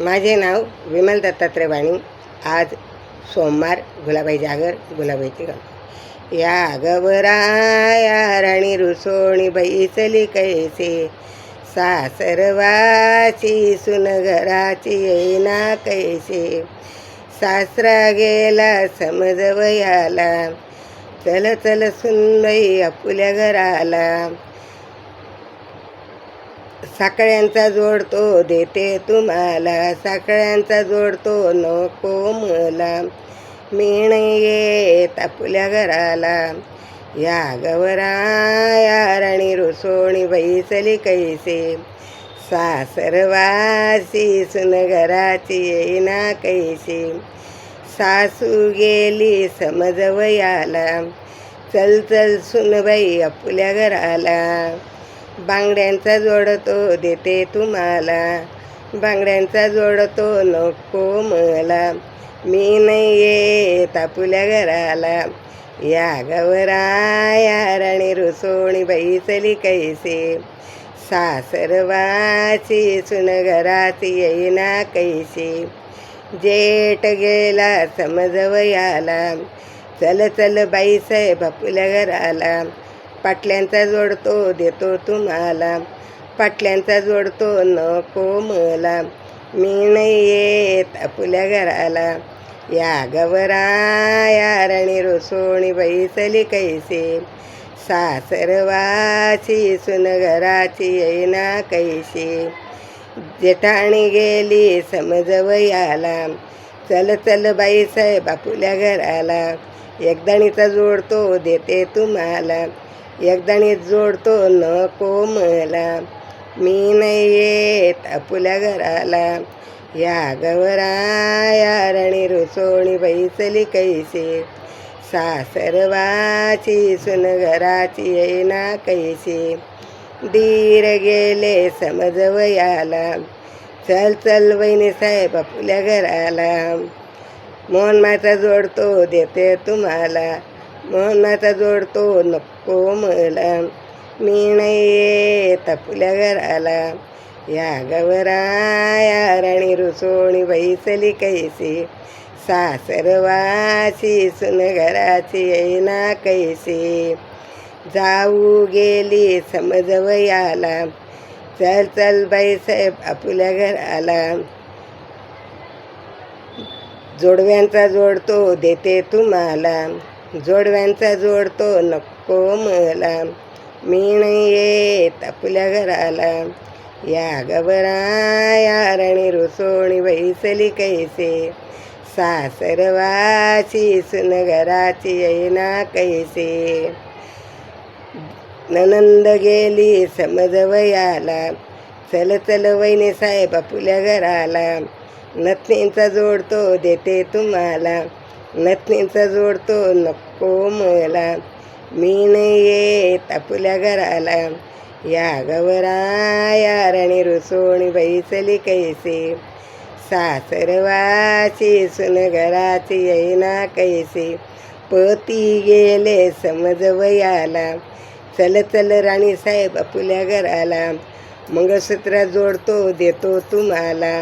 माझे नाव विमल दत्तात्रय वाणी आज सोमवार गुलाबाई जागर गुलाबाईची गाव या गबराया राणी रुसोणी बैसली कैसे? सासरवाची सुनगराची येईना कैसे? सासरा गेला समजवयाला. चल चल सुनबाई आपुल्या घराला. साकळ्यांचा जोडतो देते तुम्हाला. साकळ्यांचा जोडतो नको मला. मिण येत आपुल्या घराला. या गवराया राणी रुसोणी बैसली कैसे? सासरवासी सुन घराची येईना कैसे? सासू गेली समजवयाला. चल चल सुनबाई आपुल्या घराला. बांगड्यांचा जोडतो देते तुम्हाला. बांगड्यांचा जोडतो नको मला. मी नाही येत आपुल्या घराला. या गवराया राणी रुसोणी बैसली कैसे? सासरवाची सुन घराची येईना कैसे? जेठ गेला समजवयाला. चल चल बाईसाहेब आपुल्या घराला. पाटल्यांचा जोडतो देतो तुम्हाला. पाटल्यांचा जोडतो नको मला. मी नाही येत आपुल्या घराला. या गवराया राणी रोसोणी बैसली कैसे? सासरवाची सुन घराची येईना कैसे? जेठाणी गेली समजवयाला चल चल बाईसाहेब आपुल्या घराला. एकदाणीचा जोडतो देते तुम्हाला. एकदाणी जोडतो नको मला. मी नाही येत आपुल्या घराला. या गवराया रणी रुसोणी बैसली कैसे? सासरवाची सुन घराची येईना कैसे? दीर गेले समजवयाला. चल चल वहिनी साहेब आपुल्या घराला. मोहन माता जोडतो देते तुम्हाला. मोहन जोडतो नको मला. मी नाही येत आपुल्या घराला या गवराया राणी रुसोणी बैसली कैसी. सासरवाची सुन घराची येईना कैसे. जाऊ गेली समजवयाला. चल चल बाईसाहेब आपुल्या घराला जोडव्यांचा जोडतो देते तुम्हाला. जोडव्यांचा जोडतो नको मला. मी नाही येत आपुल्या घराला. या गबराया रणी रुसोणी बैसली कैसे? सासरवाची सुन घराची येईना कैसे? ननंद गेली समजवयाला चल चल वहिनी साहेब आपल्या घराला. नथनींचा जोडतो देते तुम्हाला. नथनींचा जोडतो नको मला. मी नाही येत आपुल्या घराला. या गवराया राणी रुसोणी बैसली कैसे? सासरवाची सुन घराची येईना कैसे? पती गेले समजवयाला चल चल राणी साहेब आपुल्या घराला. मंगळसूत्र जोडतो देतो तुम्हाला.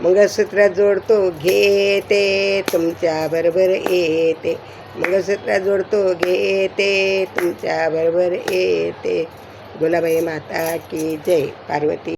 मंगळसूत्रात जोडतो घेते तुमच्या बरोबर येते. मंगळसूत्रात जोडतो घेते तुमच्या बरोबर येते. गुलाबाई माता की जय पार्वती.